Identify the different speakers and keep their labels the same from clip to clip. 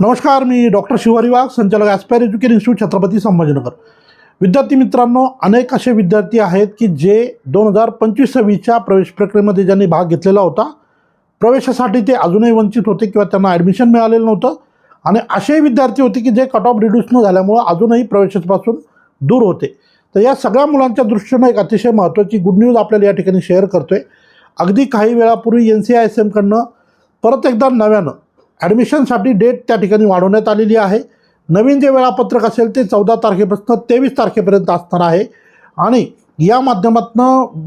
Speaker 1: नमस्कार मी डॉक्टर शिवारी वाघ संचालक aspire education institute Chhatrapati Sambhajinagar. विद्यार्थी मित्रांनो अनेक असे विद्यार्थी आहेत की जे दोन हजार पंचवीस सव्वीसच्या प्रवेश प्रक्रियेमध्ये ज्यांनी भाग घेतलेला होता प्रवेशासाठी ते अजूनही वंचित होते किंवा त्यांना ॲडमिशन मिळालेलं नव्हतं. आणि असेही विद्यार्थी होते की जे कट ऑफ रिड्यूस न झाल्यामुळं अजूनही प्रवेशापासून दूर होते. तर या सगळ्या मुलांच्या दृष्टीनं एक अतिशय महत्त्वाची गुड न्यूज आपल्याला या ठिकाणी शेअर करतो आहे अगदी काही वेळापूर्वी एन सी आय एस एमकडनं परत एकदा नव्यानं ॲडमिशनसाठी डेट त्या ठिकाणी वाढवण्यात आलेली आहे. नवीन जे वेळापत्रक असेल ते चौदा तारखेपासून तेवीस तारखेपर्यंत असणार आहे. आणि या माध्यमातून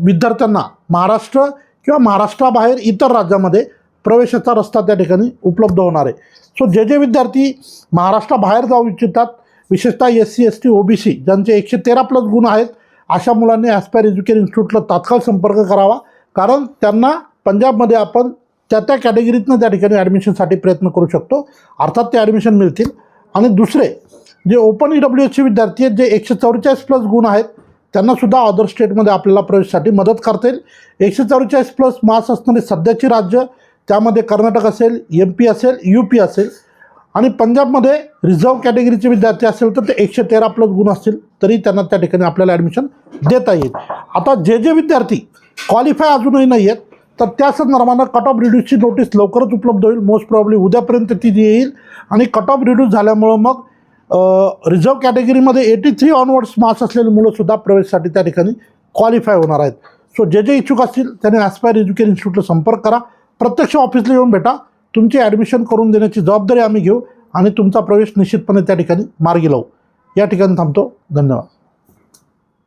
Speaker 1: विद्यार्थ्यांना महाराष्ट्र किंवा महाराष्ट्राबाहेर इतर राज्यामध्ये प्रवेशाचा रस्ता त्या ठिकाणी उपलब्ध होणार आहे. सो जे जे विद्यार्थी महाराष्ट्राबाहेर जाऊ इच्छितात विशेषतः S C S T O B C ज्यांचे एकशे तेरा प्लस गुण आहेत अशा मुलांनी ॲस्पायर एज्युकेशन इन्स्टिट्यूटला तात्काळ संपर्क करावा. कारण त्यांना पंजाबमध्ये आपण त्या त्या कॅटेगरीतनं त्या ठिकाणी ॲडमिशनसाठी प्रयत्न करू शकतो. अर्थात ते ॲडमिशन मिळतील. आणि दुसरे जे ओपन ई डब्ल्यू एसचे विद्यार्थी आहेत जे एकशे चौवेचाळीस प्लस गुण आहेत त्यांनासुद्धा अदर स्टेटमध्ये आपल्याला प्रवेशासाठी मदत करता येईल. एकशे चौवेचाळीस प्लस मार्क्स असणारे सध्याची राज्य त्यामध्ये कर्नाटक असेल एम पी असेल यू पी असेल. आणि पंजाबमध्ये रिझर्व कॅटेगरीचे विद्यार्थी असेल तर ते एकशे तेरा प्लस गुण असतील तरी त्यांना त्या ठिकाणी आपल्याला ॲडमिशन देता येईल. आता जे जे विद्यार्थी क्वालिफाय अजूनही नाही आहेत तर त्या संदर्भानं कट ऑफ रिड्यूसची नोटीस लवकरच उपलब्ध होईल. मोस्ट प्रॉब्ली उद्यापर्यंत ती येईल. आणि कट ऑफ रिड्यूस झाल्यामुळं मग रिझर्व कॅटेगरीमध्ये एटी थ्री ऑनवर्ड्स मार्क्स असलेली मुलंसुद्धा प्रवेशसाठी त्या ठिकाणी क्वालिफाय होणार आहेत. सो जे जे इच्छुक असतील त्यांनी ॲस्पायर एज्युकेशन इन्स्टिट्यूटला संपर्क करा. प्रत्यक्ष ऑफिसला येऊन भेटा. तुमची ॲडमिशन करून देण्याची जबाबदारी आम्ही घेऊ आणि तुमचा प्रवेश निश्चितपणे त्या ठिकाणी मार्गी लावू. या ठिकाणी थांबतो. धन्यवाद.